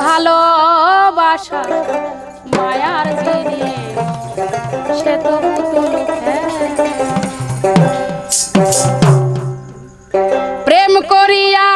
ভালোবাসা মায়ার জিনিস সে তো পুতুল প্রেম করিয়া